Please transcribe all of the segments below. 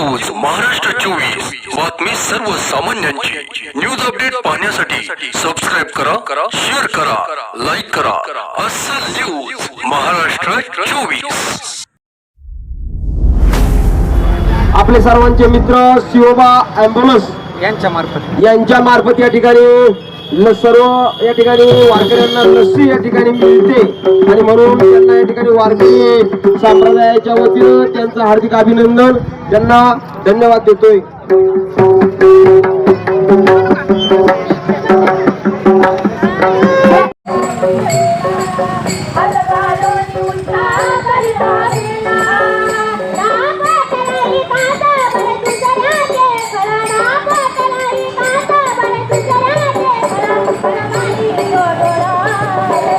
News Maharashtra चोवीस. बातमी सर्वसामान्यांची. न्यूज अपडेट पाहण्यासाठी सबस्क्राईब करा शेअर करा लाईक करा. असल न्यूज महाराष्ट्र चोवीस. आपले सर्वांचे मित्र शिवबा अँबुलन्स यांच्या मार्फत. यांच्या मार्फत या ठिकाणी सर्व या ठिकाणी वारकऱ्यांना लस्सी या ठिकाणी मिळते. आणि म्हणून त्यांना या ठिकाणी वारकरी संप्रदायाच्या वतीनं त्यांचं हार्दिक अभिनंदन. त्यांना धन्यवाद देतोय.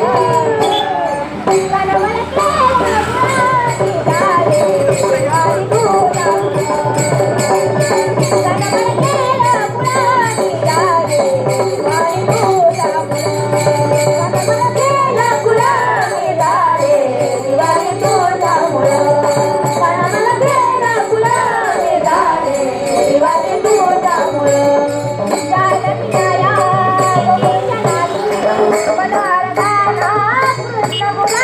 Thank you. রান্না করা